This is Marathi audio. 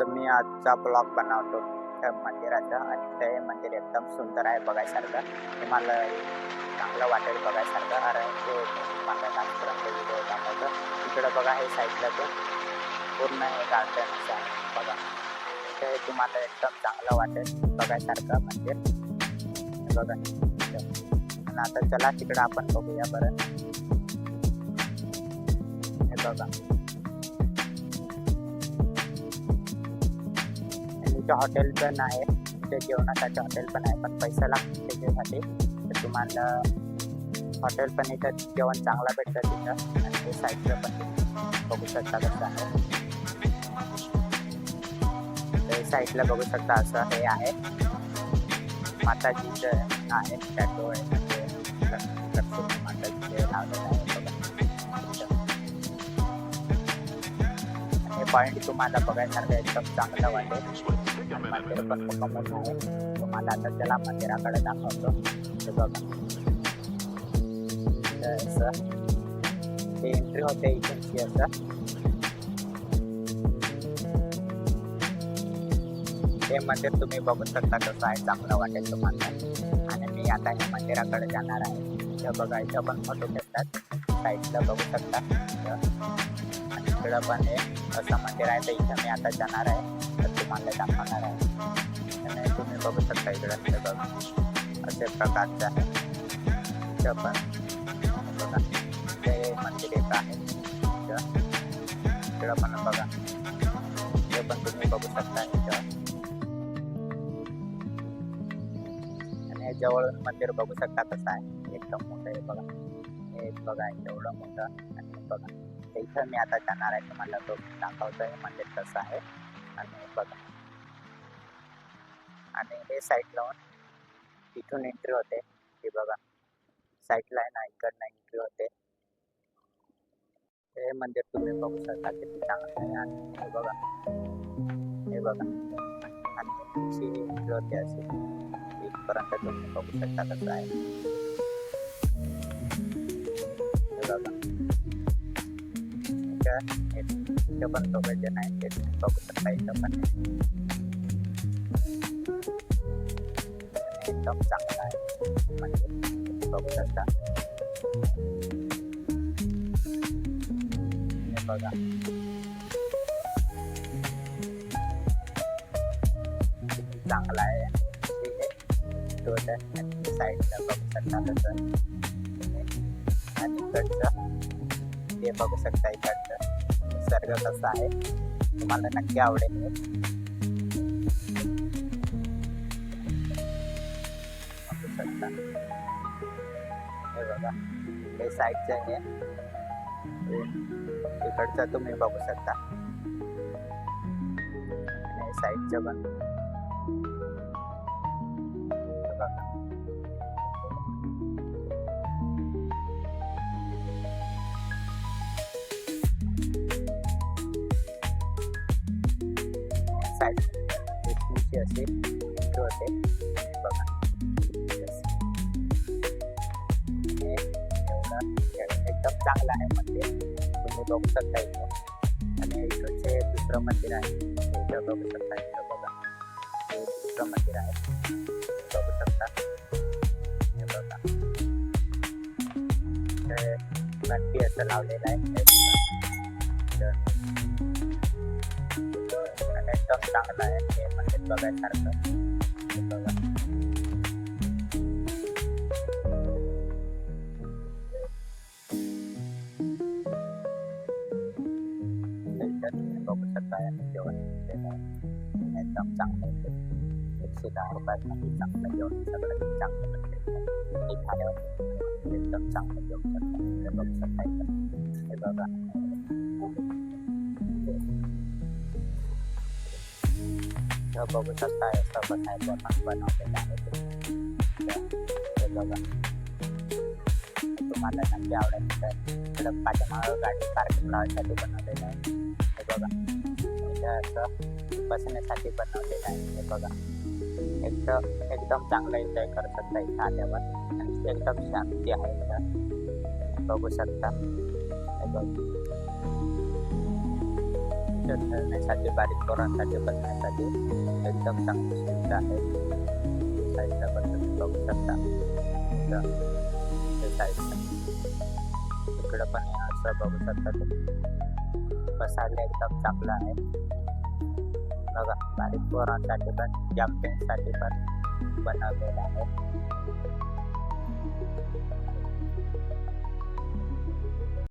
तर मी आजचा ब्लॉग बनवतो. त्या मंदिराचा आणि ते मंदिर एकदम सुंदर आहे बघायसारखं. तुम्हाला चांगलं वाटेल बघायसारखं. कारण ते मला नागपुरात व्हिडिओ दाखवतो. इकडं बघा हे साईडला तो पूर्ण हे गार्डन असं आहे. बघा. ते तुम्हाला एकदम चांगलं वाटेल बघायसारखं मंदिर. बघा. आणि आता चला तिकडं आपण बघूया बरं. हे बघा. आणि हॉटेल पण आहे. तिथे जेवणासाठी हॉटेल पण आहे पण पैसा लागतो त्याच्यासाठी. तर तुम्हाला हॉटेल पण इथं जेवण चांगलं भेटतं तिथं. आणि ते साईडचं पण बघू शकता कसं आहे. ते साईडला बघू शकता असं हे आहे. माताजीचं आहे टॅटो आहे. म्हणजे माताजीचे लावलेलं आहे हे पॉईंट तुम्हाला बघायसारखं एकदम चांगलं वाटेल. मंदिर पण आहे तुम्हाला आता त्याला मंदिराकडे दाखवतो ते बघा असं ते एंट्री होते इथूनची असं हे मंदिर तुम्ही बघू शकता कसं आहे चांगलं वाटेल तुम्हाला? आणि मी आता हे मंदिराकडे जाणार आहे. इथं बघा इथं पण फोटो घेतात साईडला बघू शकता. इकडं पण हे असं मंदिर आहे तर इथं मी आता जाणार आहे. तुम्हाला दाखवणार आहे आणि तुम्ही बघू शकता इकडे बघा असे प्रकारचे आहे पण बघा ते मंदिर एक आहे इकडं पण बघा हे पण तुम्ही बघू शकता इथं आणि जवळ मंदिर बघू शकता कसं आहे एकदम मोठं आहे बघा हे बघा एवढं मोठं आणि बघा इथं मी आता जाणार आहे तुम्हाला तो दाखवतो हे मंदिर कसं आहे आणि बघा. आणि हे साईड लावून तिथून एंट्री होते. हे बघा. साईडला आहे ना इकडनं एंट्री होते. हे मंदिर तुम्ही बघू शकता किती चांगलं आहे. आणि हे बघा. हे बघा. आणि तुमची एंट्री होते असे इथपर्यंत तुम्ही बघू शकता कसं आहे. हे बघा. इथं इथं पण दोघं जण आहेत ते तुम्ही बघू शकता इथं पण आणि एकदम चांगलं आहे म्हणजे तुम्ही बघू शकता हे बघा चांगला आहे ठीक आहे तो साईडला बघू शकता तसं आणि इकडचं ते बघू शकता इकडचं निसर्ग कसा आहे. तुम्हाला नक्की आवडेल हे. बघू बघा हे साईडचं आहे. हे इकडचं तुम्ही बघू शकता. साईडचं पण. साईड तुमची अशी intro होते बघा एकदम चांगलं आहे मंदिर तुम्ही बघू शकता इथं आणि इकडचे दुसरं मंदिर आहे इथं बघू शकता इथं बघा हे दुसरं मंदिर आहे बघू शकता हे बघा इथे असं लावलेलं आहे एकदम चांगलं आहे हे मंदिर बघायसारखं हे बघा इथं तुम्ही बघू शकता आणि जेवण केलेलं आहे एकदम चांगलं आहे ते. एकशे दहा रुपयामध्ये चांगलं जेवण सगळं चांगलं भेटते एक खाण्यावर एकदम चांगलं जेवण शकता हे बघू शकता इथं हे बघा हे बघू शकता असं बसायचं पण बनवलेलं आहे ते. बघा तुम्हाला नक्की आवडेल तर इकडं पाठीमागं गाडी पार्किंग लावायसाठी बनवलेलं आहे हे बघा इथं असं बसण्यासाठी बनवलेलं आहे हे बघा एकदम एकदम चांगला एन्जॉय करू शकता इथं आल्यावर आणि एकदम शांती आहे इथं बघू शकता हे बघ इथं इथं खेळण्यासाठी बारीक पोरांसाठी बसण्यासाठी एकदम चांगली सुविधा आहे साईडला पण तुम्ही बघू शकता इथं हे साईडला इकडं पण हे असं बघू शकता तुम्ही बसायला एकदम चांगलं आहे बघा बारीक पोरांसाठी पण जम्पिंगसाठी पण बनवलेलं आहे